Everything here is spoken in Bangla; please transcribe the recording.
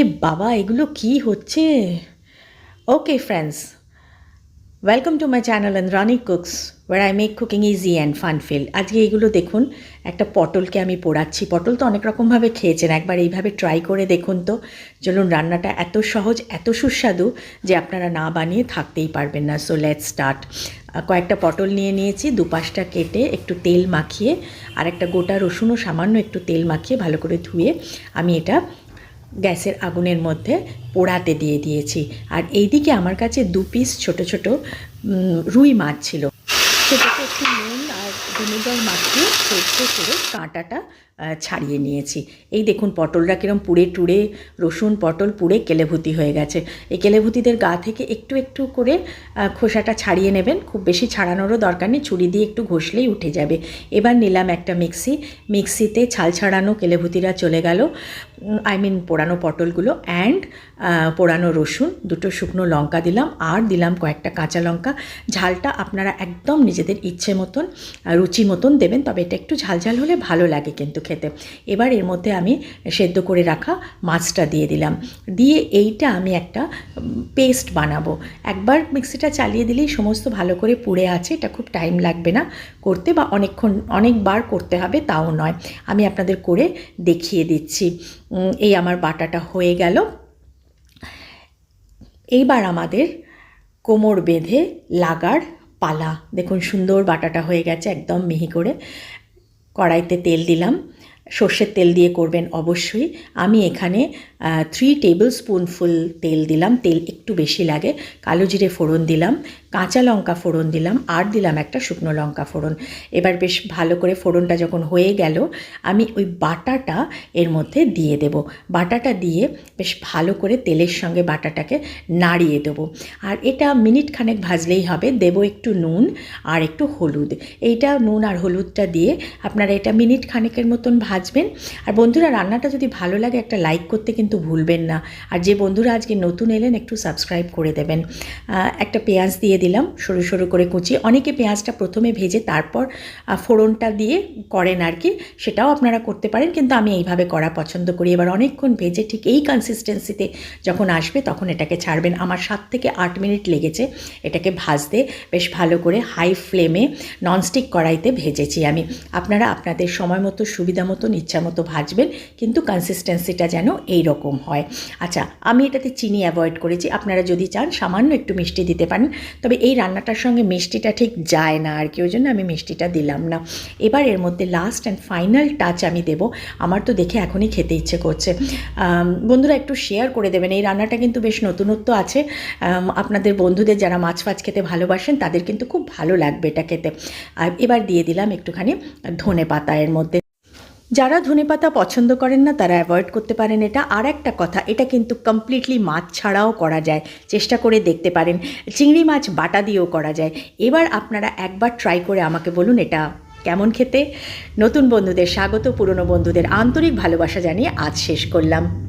এ বাবা, এগুলো কি হচ্ছে? Okay friends welcome to my channel and Rani cooks where I make cooking easy and fun feel আজকে এইগুলো দেখুন, একটা পটলকে আমি পোড়াচ্ছি। পটল তো অনেক রকমভাবে খেয়েছেন, একবার এইভাবে ট্রাই করে দেখুন তো। চলুন, রান্নাটা এত সহজ, এত সুস্বাদু যে আপনারা না বানিয়ে থাকতেই পারবেন না। সো লেট স্টার্ট কয়েকটা পটল নিয়ে নিয়েছি, দুপাশটা কেটে একটু তেল মাখিয়ে আর একটা গোটা রসুনও সামান্য একটু তেল মাখিয়ে ভালো করে ধুয়ে আমি এটা গ্যাসের আগুনের মধ্যে পোড়াতে দিয়ে দিয়েছি। আর এইদিকে আমার কাছে দু পিস ছোট ছোট রুই মাছ ছিল। সেটাকে একটু নুন ভিনেগার মাখিয়ে সর্ষে করে কাঁটাটা ছাড়িয়ে নিয়েছি। এই দেখুন পটলটা কিরম পুড়ে টুড়ে রসুন পটল পুড়ে কেলেভূতি হয়ে গেছে। এই কেলেভূতিদের গা থেকে একটু একটু করে খোসাটা ছাড়িয়ে নেবেন। খুব বেশি ছাড়ানোরও দরকার নেই ছুরি দিয়ে একটু ঘষলেই উঠে যাবে। এবার নিলাম একটা মিক্সি। মিক্সিতে ছাল ছাড়ানো কেলেভূতিরা চলে গেল। আই মিন পোড়ানো পটলগুলো অ্যান্ড পোড়ানো রসুন দুটো শুকনো লঙ্কা দিলাম আর দিলাম কয়েকটা কাঁচা লঙ্কা। ঝালটা আপনারা একদম নিজেদের ইচ্ছে মতন আহ, রুচি মতন দেবেন, তবে এটা একটু ঝাল ঝাল হলে ভালো লাগে কিন্তু খেতে। এবার এর মধ্যে আমি সেদ্ধ করে রাখা মাছটা দিয়ে দিলাম। দিয়ে এইটা আমি একটা পেস্ট বানাবো। একবার মিক্সিটা চালিয়ে দিলেই সমস্ত ভালো করে পুড়ে আছে, এটা খুব টাইম লাগবে না করতে বা অনেকক্ষণ, অনেকবার করতে হবে তাও নয়। আমি আপনাদের করে দেখিয়ে দিচ্ছি। এই আমার বাটাটা হয়ে গেল। এইবার আমাদের কোমর বেঁধে লাগার পালা। দেখুন সুন্দর বাটাটা হয়ে গেছে একদম মিহি করে। কড়াইতে তেল দিলাম। সর্ষের তেল দিয়ে করবেন অবশ্যই। আমি এখানে থ্রি টেবিল স্পুনফুল তেল দিলাম। তেল একটু বেশি লাগে। কালো জিরে ফোড়ন দিলাম, কাঁচা লঙ্কা ফোড়ন দিলাম, আর দিলাম একটা শুকনো লঙ্কা ফোড়ন। এবার বেশ ভালো করে ফোড়নটা যখন হয়ে গেল, আমি ওই বাটাটা এর মধ্যে দিয়ে দেব। বাটাটা দিয়ে বেশ ভালো করে তেলের সঙ্গে বাটাটাকে নাড়িয়ে দেবো। আর এটা মিনিট খানেক ভাজলেই হবে। দেব একটু নুন আর একটু হলুদ। এইটা নুন আর হলুদটা দিয়ে আপনারা এটা মিনিট খানেকের মতন ভাজবেন আর বন্ধুরা, রান্নাটা যদি ভালো লাগে, একটা লাইক করতে কিন্তু ভুলবেন না। আর যে বন্ধুরা আজকে নতুন এলেন, একটু সাবস্ক্রাইব করে দেবেন। একটা পেঁয়াজ দিয়ে দিলাম, সরু সরু করে কুচিয়ে অনেকে পেঁয়াজটা প্রথমে ভেজে তারপর ফোড়নটা দিয়ে করেন আর কি সেটাও আপনারা করতে পারেন, কিন্তু আমি এইভাবে করা পছন্দ করি। এবার অনেকক্ষণ ভেজে ঠিক এই কনসিস্টেন্সিতে যখন আসবে, তখন এটাকে ছাড়বেন। আমার সাত থেকে আট মিনিট লেগেছে এটাকে ভাজতে। বেশ ভালো করে হাই ফ্লেমে ননস্টিক কড়াইতে ভেজেছি আমি। আপনারা আপনাদের সময় মতো, সুবিধা মতন, ইচ্ছা মতো ভাজবেন, কিন্তু কনসিস্টেন্সিটা যেন এই রকম হয়। আচ্ছা আমি এটাতে চিনি অ্যাভয়েড করেছি। আপনারা যদি চান, সামান্য একটু মিষ্টি দিতে পারেন। তবে এই রান্নাটার সঙ্গে মিষ্টিটা ঠিক যায় না আর কি, ওই জন্য আমি মিষ্টিটা দিলাম না। এবার এর মধ্যে লাস্ট অ্যান্ড ফাইনাল টাচ আমি দেব। আমার তো দেখে এখনই খেতে ইচ্ছে করছে। বন্ধুরা একটু শেয়ার করে দেবেন। এই রান্নাটা কিন্তু বেশ নতুনত্ব আছে। আপনাদের বন্ধুদের যারা মাছ ফাছ খেতে ভালোবাসেন, তাদের কিন্তু খুব ভালো লাগবে এটা খেতে। আর এবার দিয়ে দিলাম একটুখানি ধনে পাতা এর মধ্যে। যারা ধনেপাতা পছন্দ করেন না, তারা অ্যাভয়েড করতে পারেন এটা। আর একটা কথা, এটা কিন্তু কমপ্লিটলি মাছ ছাড়াও করা যায়। চেষ্টা করে দেখতে পারেন। চিংড়ি মাছ বাটা দিয়েও করা যায়। এবার আপনারা একবার ট্রাই করে আমাকে বলুন এটা কেমন খেতে। নতুন বন্ধুদের স্বাগত, পুরনো বন্ধুদের আন্তরিক ভালোবাসা জানিয়ে আজ শেষ করলাম।